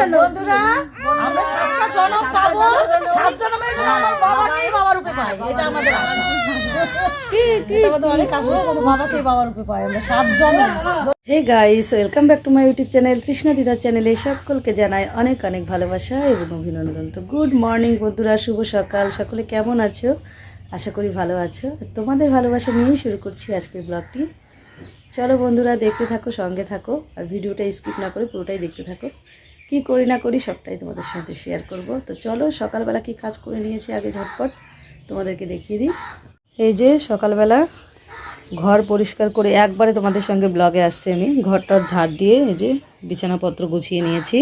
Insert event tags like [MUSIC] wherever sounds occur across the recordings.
কেন? বন্ধুরা আমরা সাতটা জনম পাবো। সাত জনমের জন্য আমার বাবাকেই বাবার রূপে পাই এটা আমাদের আশা। কি কি আমাদের অনেক আশা। বাবাকেই বাবার রূপে পাই আমরা সাত জনম hey guys welcome back to my YouTube channel Trishna দিদার চ্যানেলে সকলকে জানাই অনেক অনেক ভালোবাসা এবং অভিনন্দন। তো গুড মর্নিং বন্ধুরা শুভ সকাল। সকলে কেমন আছো? আশা করি ভালো আছো। তোমাদের ভালোবাসা নিয়েই শুরু করছি আজকের ব্লগটি চলো বন্ধুরা দেখতে থাকো সঙ্গে থাকো। আর ভিডিওটা স্কিপ না করে পুরোটাই দেখতে থাকো। কি করি না করি সবটাই তোমাদের সাথে শেয়ার করব। তো চলো, সকালবেলা কি কাজ করে নিয়েছি আগে ঝটপট তোমাদেরকে দেখিয়ে দিই। এই যে সকালবেলা ঘর পরিষ্কার করে একবারে তোমাদের সঙ্গে ব্লগে আসছি আমি। ঘরটা ঝাড় দিয়ে এই যে বিছানাপত্র গুছিয়ে নিয়েছি।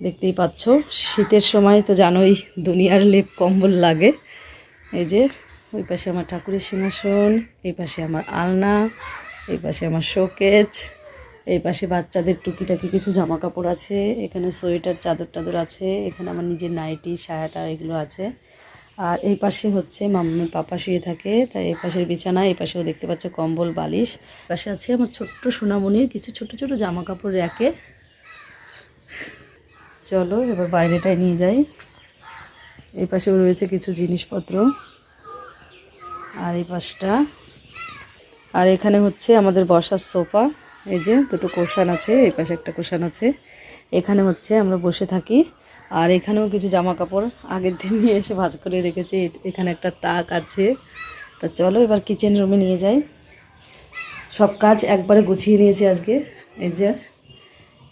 দেখতেই পাচ্ছ, শীতের সময় তো জানোই দুনিয়ার লেপ কম্বল লাগে। এই যে ওই পাশে আমার ঠাকুরের সিংহাসন, এই পাশে আমার আলনা, এই পাশে আমার শোকেজ। এই পাশে বাচ্চাদের টুকিটাকি কিছু জামা কাপড় আছে, এখানে সোয়েটার, চাদর টাদর আছে, এখানে আমার নিজের নাইটি সায়াটা এগুলো আছে। আর এই পাশে হচ্ছে মাম্মি পাপা শুয়ে থাকে, তাই এই পাশের বিছানা, এই পাশেও দেখতে পাচ্ছে কম্বল, বালিশ। পাশে আছে আমার ছোট্ট সোনামণির কিছু ছোট ছোট জামা কাপড় র্যাকে। চলো এবার বাইরেটায় নিয়ে যাই। এই পাশেও রয়েছে কিছু জিনিসপত্র। আর এই পাশটা। আর এখানে হচ্ছে আমাদের বসার সোফা। এই যে দুটো কোষান আছে, এই পাশে একটা কোষান আছে। এখানে হচ্ছে আমরা বসে থাকি। আর এখানেও কিছু জামা কাপড় আগের দিন নিয়ে এসে ভাজ করে রেখেছি। এখানে একটা তাক আছে। তা চলো এবার কিচেন রুমে নিয়ে যাই। সব কাজ একবারে গুছিয়ে নিয়েছি আজকে। এই যে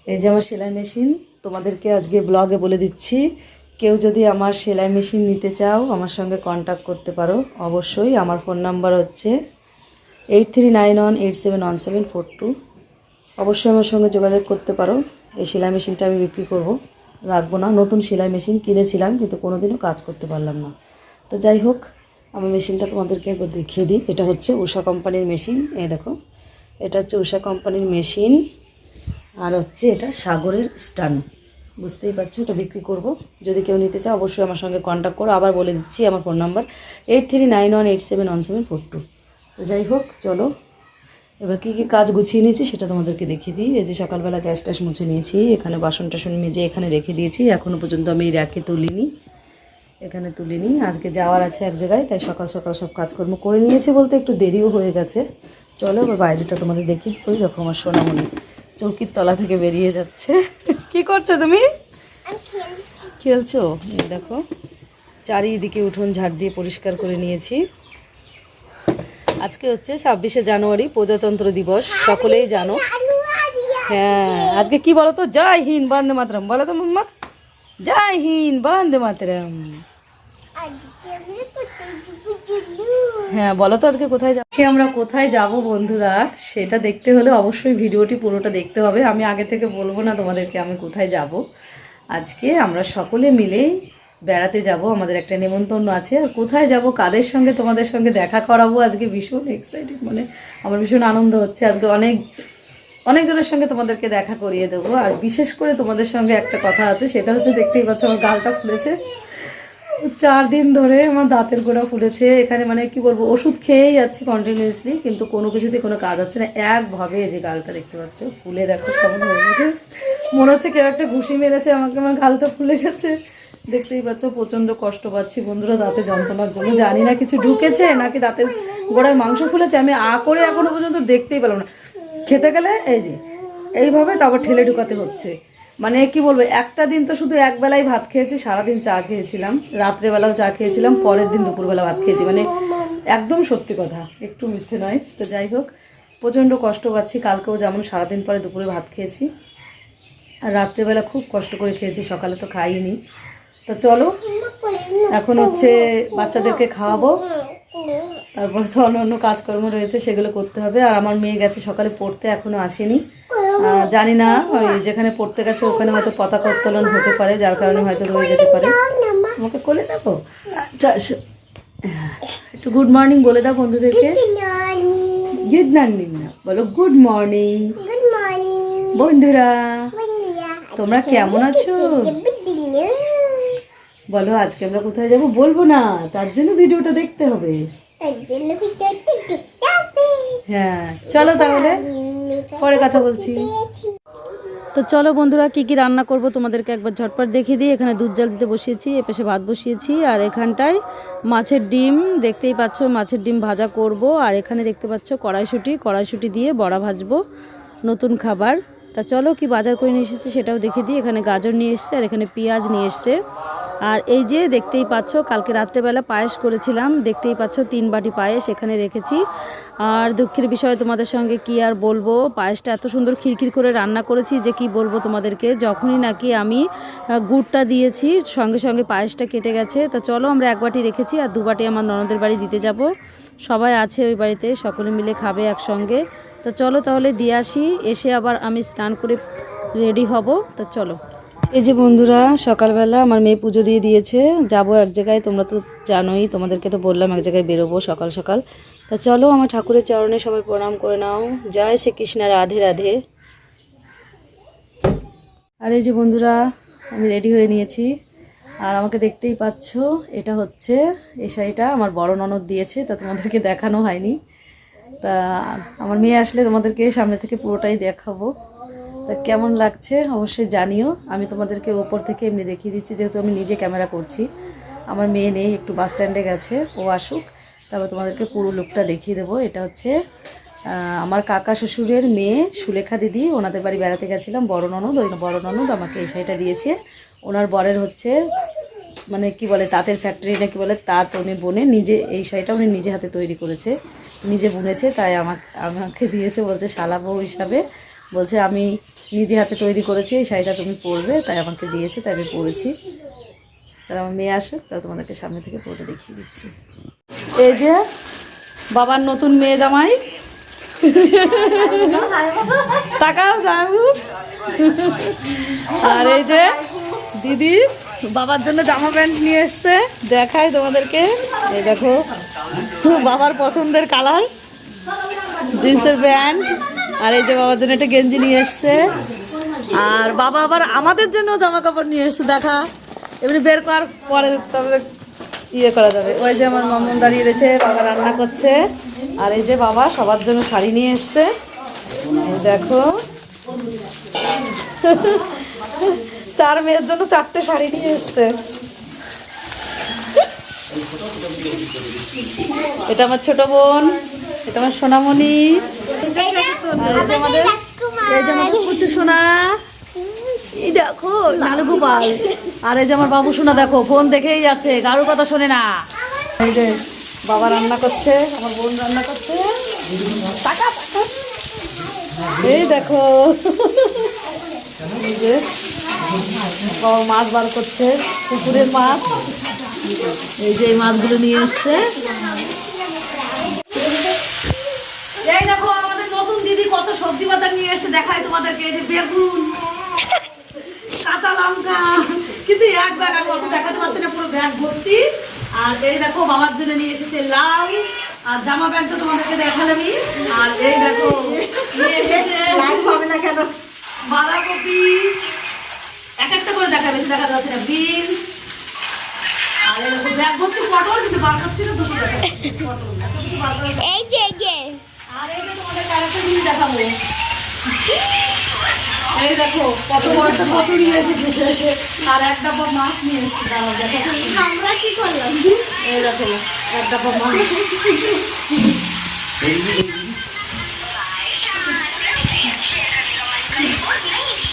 এই যে আমার সেলাই মেশিন। তোমাদেরকে আজকে ব্লগে বলে দিচ্ছি, কেউ যদি আমার সেলাই মেশিন নিতে চাও, আমার সঙ্গে কন্ট্যাক্ট করতে পারো। অবশ্যই আমার ফোন নাম্বার হচ্ছে eight three nine one eight seven one seven four two অবশ্যই আমার সঙ্গে যোগাযোগ করতে পারো। এই সেলাই মেশিনটা আমি বিক্রি করব। রাখব না। নতুন সেলাই মেশিন কিনেছিলাম, কিন্তু কোনোদিনও কাজ করতে পারলাম না। তো যাই হোক আমার মেশিনটা তোমাদেরকে একবার দেখিয়ে দিই। এটা হচ্ছে উষা কোম্পানির মেশিন। এই দেখো, এটা হচ্ছে উষা কোম্পানির মেশিন। আর হচ্ছে এটা সাগরের স্টান। বুঝতেই পারছ, এটা বিক্রি করব। যদি কেউ নিতে চাও, অবশ্যই আমার সঙ্গে কন্ট্যাক্ট করো। আবার বলে দিচ্ছি, আমার phone number eight three nine one eight seven one seven four two তো যাই হোক, চলো। এবার কী কী কাজ গুছিয়ে নিয়েছি সেটা তোমাদেরকে দেখিয়ে দিই। এই যে সকালবেলা গ্যাস ট্যাস মুছে নিয়েছি এখানে বাসন টাসন মেজে এখানে রেখে দিয়েছি। এখনও পর্যন্ত আমি এই র্যাকে তুলিনি এখানে তুলিনি। আজকে যাওয়ার আছে এক জায়গায় তাই সকাল সকাল সব কাজকর্ম করে নিয়েছি বলতে একটু দেরিও হয়ে গেছে। চলো এবার বাইরেটা তোমাদের দেখি ওই দেখো আমার সোনামণি চৌকির তলা থেকে বেরিয়ে যাচ্ছে। কি করছ তুমি? খেলছো? এই দেখো চারিদিকে উঠোন ঝাড় দিয়ে পরিষ্কার করে নিয়েছি। আজকে হচ্ছে ছাব্বিশে জানুয়ারি প্রজাতন্ত্র দিবস, সকলেই জানো। হ্যাঁ আজকে কি বলো তো জয় হিন্দ, বন্দে মাতরম। বলো তো মাম্মা। জয় হিন্দ, বন্দে মাতরম। হ্যাঁ বলো তো আজকে কোথায় যাব? আমরা কোথায় যাব বন্ধুরা, সেটা দেখতে হলে অবশ্যই ভিডিওটি পুরোটা দেখতে হবে। আমি আগে থেকে বলব না তোমাদেরকে আমি কোথায় যাব। আজকে আমরা সকলে মিলেই বেড়াতে যাব, আমাদের একটা নেমন্তন্ন আছে। আর কোথায় যাব, কাদের সঙ্গে তোমাদের সঙ্গে দেখা করাবো? আজকে ভীষণ এক্সাইটেড মানে আমার ভীষণ আনন্দ হচ্ছে। আজকে অনেক, অনেকজনের সঙ্গে তোমাদেরকে দেখা করিয়ে দেবো। আর বিশেষ করে তোমাদের সঙ্গে একটা কথা আছে, সেটা হচ্ছে দেখতেই পাচ্ছ আমার গালটা ফুলেছে। চার দিন ধরে আমার দাঁতের গোড়া ফুলেছে। এখানে মানে কি বলব, ওষুধ খেয়েই যাচ্ছি কন্টিনিউয়াসলি কিন্তু কোনো কিছুতে কোনো কাজ হচ্ছে না। একভাবে যে গালটা দেখতে পাচ্ছ, ফুলে দেখো কেমন হয়ে গেছে মনে হচ্ছে কেউ একটা ঘুষি মেরেছে, আমাকে আমার গালটা ফুলে গেছে। দেখতেই পাচ্ছ প্রচণ্ড কষ্ট পাচ্ছি বন্ধুরা দাঁতে যন্ত্রণার জন্য। জানি না কিছু ঢুকেছে নাকি দাঁতের গোড়ায় মাংস ফুলেছে, আমি আ করে এখনও পর্যন্ত দেখতেই পেলাম না। খেতে গেলে এই যে, এইভাবে তারপর ঠেলে ঢুকাতে হচ্ছে। মানে কি বলব, একটা দিন তো শুধু এক বেলায় ভাত খেয়েছি, সারাদিন চা খেয়েছিলাম। রাত্রেবেলাও চা খেয়েছিলাম, পরের দিন দুপুরবেলা ভাত খেয়েছি। মানে একদম সত্যি কথা, একটু মিথ্যে নয়। তো যাই হোক, প্রচণ্ড কষ্ট পাচ্ছি, কালকেও যেমন সারাদিন পরে দুপুরে ভাত খেয়েছি। আর রাত্রেবেলা খুব কষ্ট করে খেয়েছি, সকালে তো খাইনি। তো চলো এখন হচ্ছে বাচ্চাদেরকে খাওয়াবো। তারপরে তো অন্য অন্য কাজকর্ম রয়েছে সেগুলো করতে হবে। আর আমার মেয়ে গেছে সকালে পড়তে এখনও আসেনি। জানি না ওই যেখানে পড়তে গেছে ওখানে হয়তো পতাকা উত্তোলন হতে পারে যার কারণে হয়তো রয়ে যেতে পারে। আমাকে কোলে নেব? আচ্ছা আসো। একটু গুড মর্নিং বলে দাও বন্ধুদেরকে। গুড মর্নিং না বলো গুড মর্নিং বন্ধুরা তোমরা কেমন আছো? বলো আজকে আমরা কোথায় যাব বলব না তার জন্য ভিডিওটা দেখতে হবে। হ্যাঁ চলো তাহলে পরে কথা বলছি। তো চলো বন্ধুরা কি কি রান্না করব তোমাদেরকে একবার ঝটপট দেখিয়ে দিই। এখানে দুধ জাল দিতে বসিয়েছি এপাশে ভাত বসিয়েছি আর এখানটায় মাছের ডিম দেখতেই পাচ্ছ মাছের ডিম ভাজা করব। আর এখানে দেখতে পাচ্ছ কড়াইশুঁটি কড়াইশুঁটি দিয়ে বড়া ভাজবো নতুন খাবার। তা চলো কি বাজার করে নিয়ে এসেছি সেটাও দেখে দিই। এখানে গাজর নিয়ে এসছে আর এখানে পেঁয়াজ নিয়ে এসছে। আর এই যে দেখতেই পাচ্ছ, কালকে রাত্রেবেলা পায়েস করেছিলাম। দেখতেই পাচ্ছ, তিন বাটি পায়েস এখানে রেখেছি। আর দুঃখের বিষয় তোমাদের সঙ্গে কি আর বলব? পায়েসটা এত সুন্দর খিরখির করে রান্না করেছি যে কি বলব তোমাদেরকে? যখনই নাকি আমি গুড়টা দিয়েছি, সঙ্গে সঙ্গে পায়েসটা কেটে গেছে। তা চলো আমরা এক বাটি রেখেছি আর দু বাটি আমার ননদের বাড়ি দিতে যাব। সবাই আছে ওই বাড়িতে, সকলে মিলে খাবে একসঙ্গে। তো চলো তাহলে দিয়ে আসি, এসে আবার আমি স্নান করে রেডি হব। তো চলো। এই যে বন্ধুরা, সকালবেলা আমার মেয়ে পুজো দিয়ে দিয়েছে। যাব এক জায়গায়, তোমরা তো জানোই, তোমাদেরকে তো বললাম এক জায়গায় বেরোবো সকাল সকাল। তা চলো আমার ঠাকুরের চরণে সবাই প্রণাম করে নাও। জয় শ্রীকৃষ্ণ, রাধে রাধে। আর এই যে বন্ধুরা, আমি রেডি হয়ে নিয়েছি। আর আমাকে দেখতেই পাচ্ছ, এটা হচ্ছে এই শাড়িটা আমার বড় ননদ দিয়েছে, তা তোমাদেরকে দেখানো হয়নি। তা আমার মেয়ে আসলে তোমাদেরকে সামনে থেকে পুরোটাই দেখাবো। তা কেমন লাগছে অবশ্যই জানিও। আমি তোমাদেরকে ওপর থেকে এমনি দেখিয়ে দিচ্ছি, যেহেতু আমি নিজে ক্যামেরা করছি। আমার মেয়ে নেই, একটু বাস স্ট্যান্ডে গেছে, ও আসুক। তারপর তোমাদেরকে পুরো লুকটা দেখিয়ে দেবো। এটা হচ্ছে আমার কাকা শ্বশুরের মেয়ে সুলেখা দিদি। ওনাদের বাড়ি বেড়াতে গেছিলাম, বড় ননদ। ওই বড় ননদ আমাকে এই শাড়িটা দিয়েছে। ওনার বরের হচ্ছে মানে কি বলে, তাঁতের ফ্যাক্টরি না কি বলে, তাঁত উনি বনে নিজে, এই শাড়িটা উনি নিজে হাতে তৈরি করেছে। নিজে বুনেছে, তাই আমাকে আমাকে দিয়েছে, বলছে শালা বউ হিসাবে। বলছে আমি নিজে হাতে তৈরি করেছি, এই শাড়িটা তুমি পরবে, তাই আমাকে দিয়েছে, তাই আমি পরেছি। তাহলে আমার মেয়ে আসুক, তাহলে তোমাদেরকে সামনে থেকে পরে দেখিয়ে দিচ্ছি। এই যে, বাবার নতুন মেয়ে জামাই। তাকাও জামাইবু আর এই যে, দিদি, বাবার জন্য জামা প্যান্ট নিয়ে এসছে। দেখাই তোমাদেরকে। এই দেখো, বাবার পছন্দের কালার। জিন্সের প্যান্ট। আর এই যে বাবার জন্য একটা গেঞ্জি নিয়ে এসছে। আর বাবা আবার আমাদের জন্য জামা কাপড় নিয়ে এসছে, দেখা। এমনি বের করার পরে তবে ইয়ে করা যাবে। ওই যে আমার মামন দাঁড়িয়ে রয়েছে, বাবা রান্না করছে। আর এই যে বাবা সবার জন্য শাড়ি নিয়ে এসছে। দেখো। চার মেয়ের জন্য চারটে শাড়ি নিয়ে এসছে। এটা আমার ছোট বোন, এটা আমার সোনামণি। যে আমাদের এই যে আমাদের কুচু সোনা। এই দেখো গোপাল। আর এই যে আমার বাবু সোনা দেখো ফোন দেখেই যাচ্ছে কারোর কথা শোনে না। এই যে বাবা রান্না করছে আমার বোন রান্না করছে। টাকা টাকা। এই দেখো। এই যে বাবা মাছ বার করছে পুকুরের মাছ। এই যে এই মাছগুলো নিয়ে এসছে এই দেখো আমাদের নতুন দিদি কত সবজি বাজার নিয়ে এসে দেখায় তোমাদেরকে এই যে বেগুন কাঁচা লঙ্কা কিন্তু এক ব্যাগ আমি অত দেখাতে পারছি না পুরো ব্যাগ ভর্তি। আর এই দেখো বাবার জন্য নিয়ে এসেছে লাউ আর জামা প্যান্ট তো তোমাদেরকে দেখালামই। আর এই দেখো নিয়ে এসেছে হবে না কেন? বাঁধাকপি। এক একটা করে দেখাবে দেখাতে পারছি না বিনস। আর এই দেখো ব্যাগ ভর্তি পটল কিন্তু বার করছি না দুটো পটল এই যে। আর এই যে তোমাদের আরেকটা জিনিস দেখাবো। এই দেখো কত বড় কত নিয়ে এসেছে। আর এক ডাব্বা মাছ নিয়ে এসেছে দাঁড়াও দেখো। আমরা কি করলাম? এই দেখো এক ডাব্বা মাছ।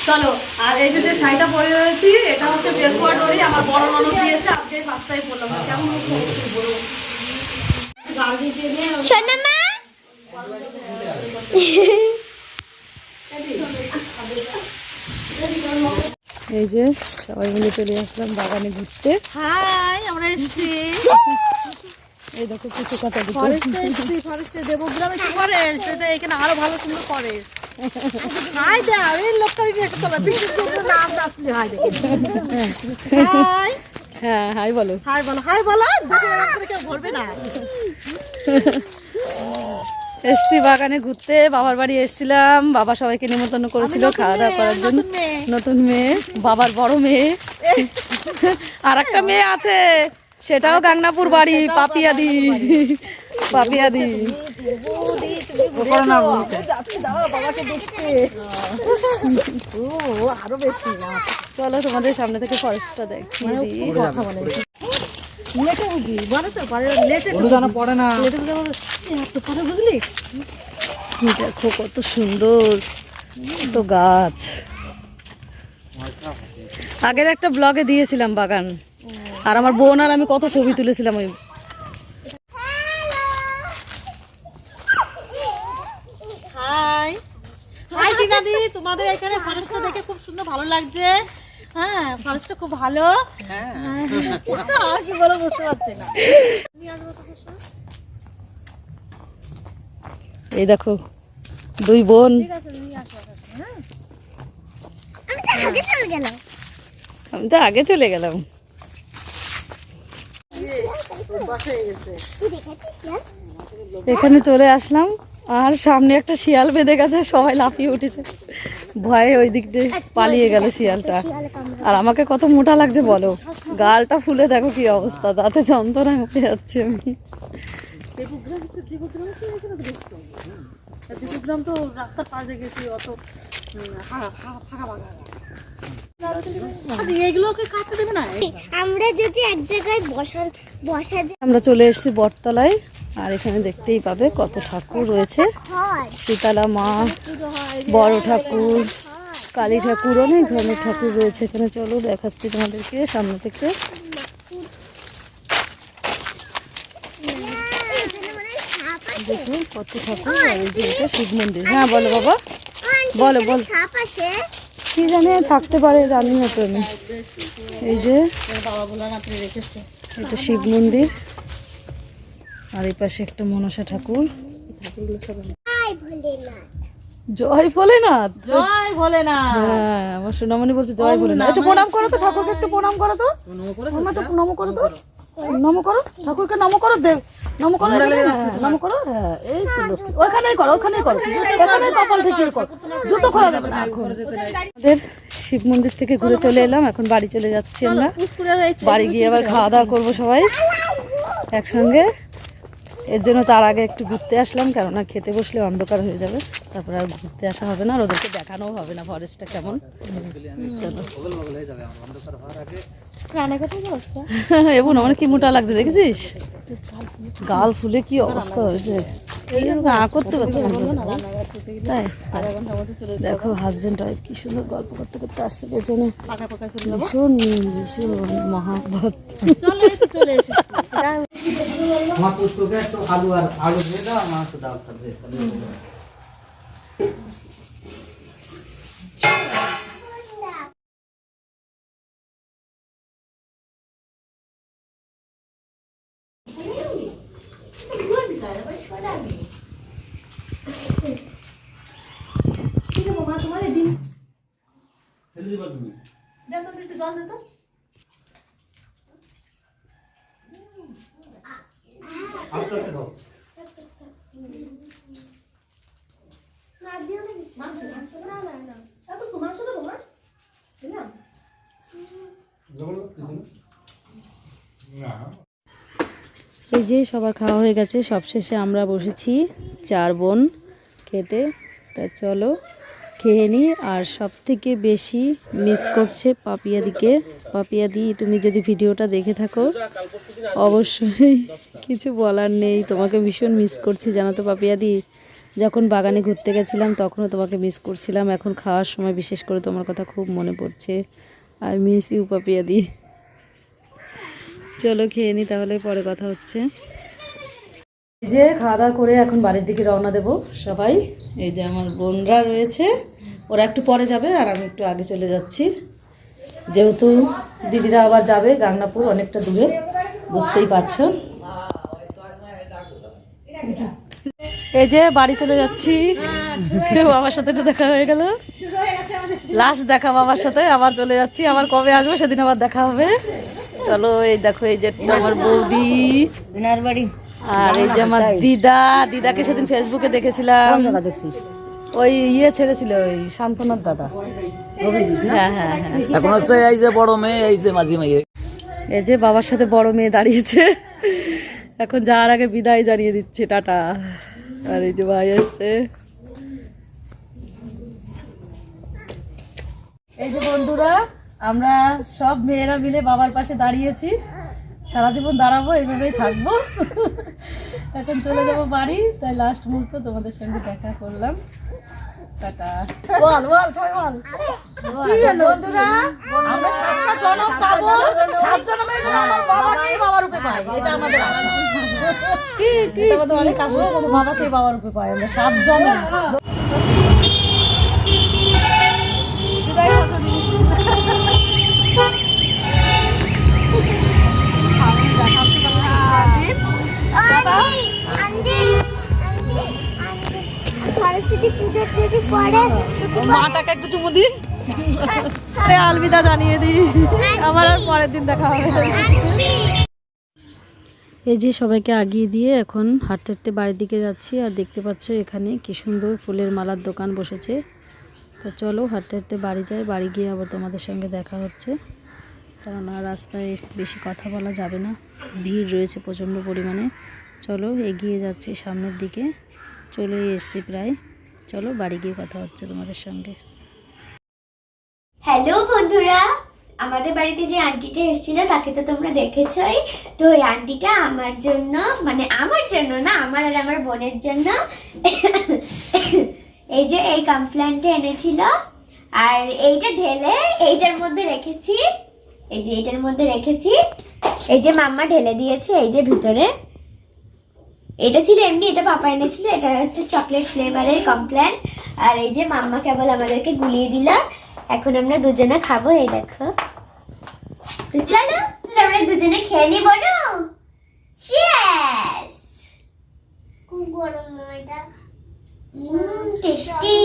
চলো আর এই যে শাড়িটা পরে রয়েছি এটা হচ্ছে বেলকুয়া ডোরি আমার বড় ননদ দিয়েছে আজকে ফার্স্ট টাইম পরলাম। কেমন হচ্ছে? এই যে সবাই মিলে চলে আসলাম বাগানে ঘুরতে। হাই আমরা এসেছি। এই দেখো কিছু কথা দিতে ফরেস্টে এসেছি ফরেস্টে দেবগ্রামে কি ফরেস্ট এটা এখানে আরও ভালো সুন্দর ফরেস্ট হাই দে আরে লোকটা কি একটা চলা বিশেষ করে নাম আসলে হাই দেখে। হাই। হ্যাঁ হাই বলো। হাই বলো হাই বলো দেখে এরকম করে কেউ বলবে না। এসছি বাগানে ঘুরতে বাবার বাড়ি এসেছিলাম বাবা সবাইকে নিমন্ত্রণ করেছিল খাওয়া দাওয়া করার জন্য। নতুন মেয়ে। বাবার বড় মেয়ে। [LAUGHS] আর একটা মেয়ে আছে সেটাও গাংনাপুর বাড়ি পাপিয়াদি। পাপিয়াদি। বৌদি তুমি ঘুরে না যাচ্ছি দাঁড়াও বাবাকে দেখতে। ও [LAUGHS] ও আরও বেশি না চলো তোমাদের সামনে থেকে ফরেস্টটা দেখি কথা বলে। দেখো কত সুন্দর তো গাছ আগের একটা ব্লগে দিয়েছিলাম বাগান। আর আমার বোন আর আমি কত ছবি তুলেছিলাম ওই তোমাদের এখানে ফরেস্টটা দেখে খুব সুন্দর ভালো লাগছে। হ্যাঁ খুব ভালো। হ্যাঁ। আর কি বলে বুঝতে পারছি না। এই দেখো দুই বোন। গেলাম। আমি তো আগে চলে গেলাম। এখানে চলে আসলাম আর সামনে একটা শিয়াল বেঁধে গেছে সবাই লাফিয়ে উঠেছে। ভয়ে ওই দিক দিয়ে পালিয়ে গেল শিয়ালটা। আর আমাকে কত মোটা লাগছে বলো? গালটা ফুলে দেখো কি অবস্থা। তাতে যন্ত্রণায় মরে যাচ্ছে আমি। তো রাস্তার পাশে গেছি অত যদি এক জায়গায় বসার বসা আমরা চলে এসেছি বটতলায়। আর এখানে দেখতেই পাবে কত ঠাকুর রয়েছে। শীতলা মা বড় ঠাকুর কালী ঠাকুর অনেক ধরনের ঠাকুর রয়েছে এখানে। চলো দেখাচ্ছি তোমাদেরকে সামনে থেকে। দেখুন কত ঠাকুর আর এই যে এটা শিব মন্দির। হ্যাঁ বলো বাবা। বলো বল। কি জানি থাকতে পারে জানি না তো আমি এই যে এটা শিব মন্দির। আর এই পাশে একটা মনসা ঠাকুর। জয় ভোলেনাথ। জয় ভোলে না হ্যাঁ আমার সোনামণি বলছে জয় ভোলেনাথ। একটু প্রণাম করো তো ঠাকুরকে একটু প্রণাম করো তো। নম করো তো। নম করো। ঠাকুরকে নম করো দেব। নম করো এখানে, হ্যাঁ, নম করো? হ্যাঁ এই লক্ষ্মী। ওইখানেই করো ওখানেই করো। এখানেই কপাল থেকে করো। জুতো খোলা যাবে না এখন। আমাদের শিব মন্দির থেকে ঘুরে চলে এলাম এখন বাড়ি চলে যাচ্ছি আমরা। বাড়ি গিয়ে আবার খাওয়া দাওয়া করব সবাই একসঙ্গে। এর জন্য তার আগে একটু ঘুরতে আসলাম কেননা খেতে বসলে অন্ধকার হয়ে যাবে। তারপর আর ঘুরতে আসা হবে না আর ওদেরকে দেখানোও হবে না ফরেস্টটা কেমন। চলো। [LAUGHS] এবং আমার কি মোটা লাগছে দেখেছিস? গাল ফুলে কি অবস্থা হয়েছে। করতে পারছি তাই দেখো হাজবেন্ড ওয়াইফ কি সুন্দর গল্প করতে করতে আসছে পেছনে। ভীষণ ভীষণ মহাভাত চলো আমার পুষ্পকে একটু আলু আর আলু দিয়ে দাও আমার একটু এই যে সবার খাওয়া হয়ে গেছে সবশেষে আমরা বসেছি চার বোন খেতে। তা চলো খেয়ে নিই আর সব থেকে বেশি মিস করছে পাপিয়াদিকে। পাপিয়াদি তুমি যদি ভিডিওটা দেখে থাকো, অবশ্যই কিছু বলার নেই। তোমাকে ভীষণ মিস করছি, জানো তো পাপিয়াদি যখন বাগানে ঘুরতে গেছিলাম, তখনও তোমাকে মিস করছিলাম। এখন খাওয়ার সময় বিশেষ করে তোমার কথা খুব মনে পড়ছে। আই মিস ইউ পাপিয়াদি চলো খেয়ে নি, তাহলে পরে কথা হচ্ছে। যে খাওয়া দাওয়া করে এখন বাড়ির দিকে রওনা দেব সবাই। এই যে আমার বোনরা রয়েছে, ওরা একটু পরে যাবে আর আমি একটু আগে চলে যাচ্ছি। যেহেতু দিদিরা আবার যাবে গাংনাপুর অনেকটা দূরে বুঝতেই পারছ। এই যে বাড়ি চলে যাচ্ছি। বাবার সাথে একটু দেখা হয়ে গেল। লাস্ট দেখা বাবার সাথে আবার চলে যাচ্ছি। আবার কবে আসবে সেদিন আবার দেখা হবে। চলো এই দেখো এই যে আমার বৌদি। আর এই যে আমার দিদা। দিদাকে সেদিন ফেসবুকে দেখেছিলাম। ওই ইয়ে ছেড়েছিল ওই শান্তনাথ দাদা। হ্যাঁ হ্যাঁ হ্যাঁ। এখন হচ্ছে এই যে বড় মেয়ে এই যে মাঝি মেয়ে। এই যে বাবার সাথে বড় মেয়ে দাঁড়িয়েছে। এখন যাওয়ার আগে বিদায় জানিয়ে দিচ্ছে টাটা। আর এই যে ভাই আসছে। এই যে বন্ধুরা আমরা সব মেয়েরা মিলে বাবার পাশে দাঁড়িয়েছি। সারা জীবন দাঁড়াবো এইভাবেই থাকব। এখন চলে যাব বাড়ি তাই লাস্ট মুহূর্ত তোমাদের সঙ্গে দেখা করলাম। টাটা। বল বল সবাই বল। বন্ধুরা আমরা সাতটা জনম পাবো। সাত জনমের আমার বাবাকেই বাবার রূপে পাই এটা আমাদের আশা। এটা আমাদের অনেক আশা বাবাকেই বাবার রূপে পাই আমরা সাত জনম সরস্বতী পুজোর যদি পরে মাটাকে একটু চুমু দি আরে আলবিদা জানিয়ে দি আমার আর পরের দিন দেখা হবে এই যে সবাইকে আগিয়ে দিয়ে এখন হাঁটতে হাঁটতে বাড়ির দিকে যাচ্ছি আর দেখতে পাচ্ছ এখানে কি সুন্দর ফুলের মালার দোকান বসেছে। তো চলো হাঁটতে হাঁটতে বাড়ি যাই বাড়ি গিয়ে আবার তোমাদের সঙ্গে দেখা হচ্ছে। কেননা রাস্তায় বেশি কথা বলা যাবে না। ভিড় রয়েছে প্রচণ্ড পরিমাণে। চলো এগিয়ে যাচ্ছি সামনের দিকে। চলে এসছি প্রায়। চলো বাড়ি গিয়ে কথা হচ্ছে তোমাদের সঙ্গে। হ্যালো বন্ধুরা, আমাদের বাড়িতে যে আন্টিটা এসেছিল, তাকে তো তোমরা দেখেছই। তো ওই আন্টিটা আমার জন্য মানে আমার জন্য না, আমার আর আমার বোনের জন্য এই যে এই কমপ্লেনটা এনেছিল। আর এইটা ঢেলে এইটার মধ্যে রেখেছি। এই যে এইটার মধ্যে রেখেছি। এই যে মাম্মা ঢেলে দিয়েছে, এই যে ভিতরে। এটা ছিল এমনি এটা পাপা এনেছিল এটা হচ্ছে চকলেট ফ্লেভারের কমপ্লেন আর এই যে মাম্মা কেবল আমাদেরকে গুলিয়ে দিল। এখন আমরা দুজনে খাব এই দেখো। তো চলো আমরা দুজনে খেয়ে নিই বলো। চিয়ার্স খুব গরম এটা টেস্টি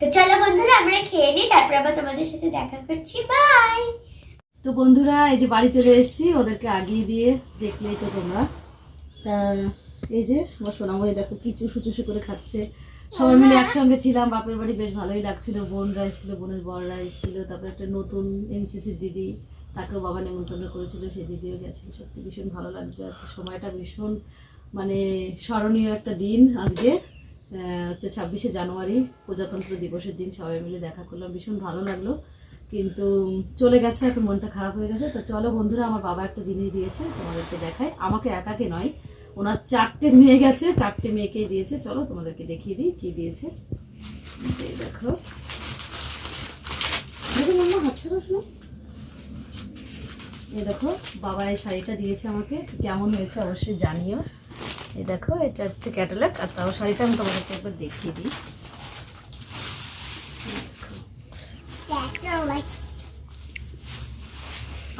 তো চলো বন্ধুরা আমরা খেয়ে নিই তারপর আবার তোমাদের সাথে দেখা করছি বাই তো বন্ধুরা, এই যে বাড়ি চলে এসেছি, ওদেরকে আগিয়ে দিয়ে দেখলেই তো তোমরা। তা এই যে আমার সোনামণি দেখো কিছু সুচুসু করে খাচ্ছে। সবাই মিলে একসঙ্গে ছিলাম, বাপের বাড়ি বেশ ভালোই লাগছিল। বোনরা এসেছিল, বোনের বড়রা এসেছিল, তারপরে একটা নতুন এনসিসির দিদি, তাকেও বাবা নেমন্তন্ন করেছিল, সেই দিদিও গেছিল। সত্যি ভীষণ ভালো লাগছে আজকে সময়টা ভীষণ মানে স্মরণীয় একটা দিন আজকে। হচ্ছে ছাব্বিশে জানুয়ারি, প্রজাতন্ত্র দিবসের দিন, সবাই মিলে দেখা করলাম, ভীষণ ভালো লাগল। কিন্তু চলে গেছে, এখন মনটা খারাপ হয়ে গেছে। তো চলো বন্ধুরা, আমার বাবা একটা জিনিস দিয়েছে, তোমাদেরকে দেখায় আমাকে একাকে নয়, ওনার চারটে মেয়ে গেছে, চারটে মেয়েকে দিয়েছে। চলো তোমাদেরকে দেখিয়ে দিই কি দিয়েছে। দেখো। এই দেখো, বাবা এই শাড়িটা দিয়েছে আমাকে। কেমন হয়েছে অবশ্যই জানিও। এই দেখো, এটা হচ্ছে ক্যাটালগ আর তাও শাড়িটা আমি তোমাদেরকে একবার দেখিয়ে দিই।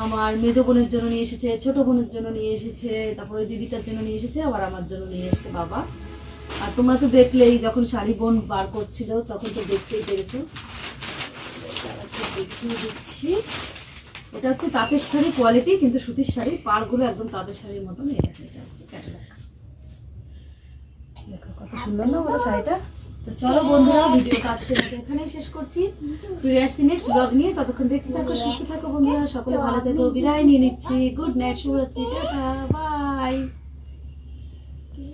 আমার মেজো বোনের জন্য নিয়ে এসেছে, ছোট বোনের জন্য নিয়ে এসেছে, তারপরে দিদিটার জন্য নিয়ে এসেছে, আবার আমার জন্য নিয়ে এসেছে বাবা। আর তোমরা তো দেখলেই যখন শাড়ি বোন বার করছিল, তখন তো দেখতেই পেরেছ। দিচ্ছি। এটা হচ্ছে তাঁতের শাড়ি কোয়ালিটি কিন্তু সুতির শাড়ি, পাড়গুলো একদম তাঁতের শাড়ির মতন। এটা হচ্ছে কত সুন্দর না বলো শাড়িটা? তো চলো বন্ধুরা ভিডিও আজকে করে এখানেই শেষ করছি। ফিরে আসছি নেক্সট ব্লগ নিয়ে ততক্ষণ দেখতে থাকো, সুস্থ থাকো বন্ধুরা, সকলে ভালো থেকো, বিদায় নিয়ে নিচ্ছি। গুড নাইট শুভরাত্রি, টাটা বাই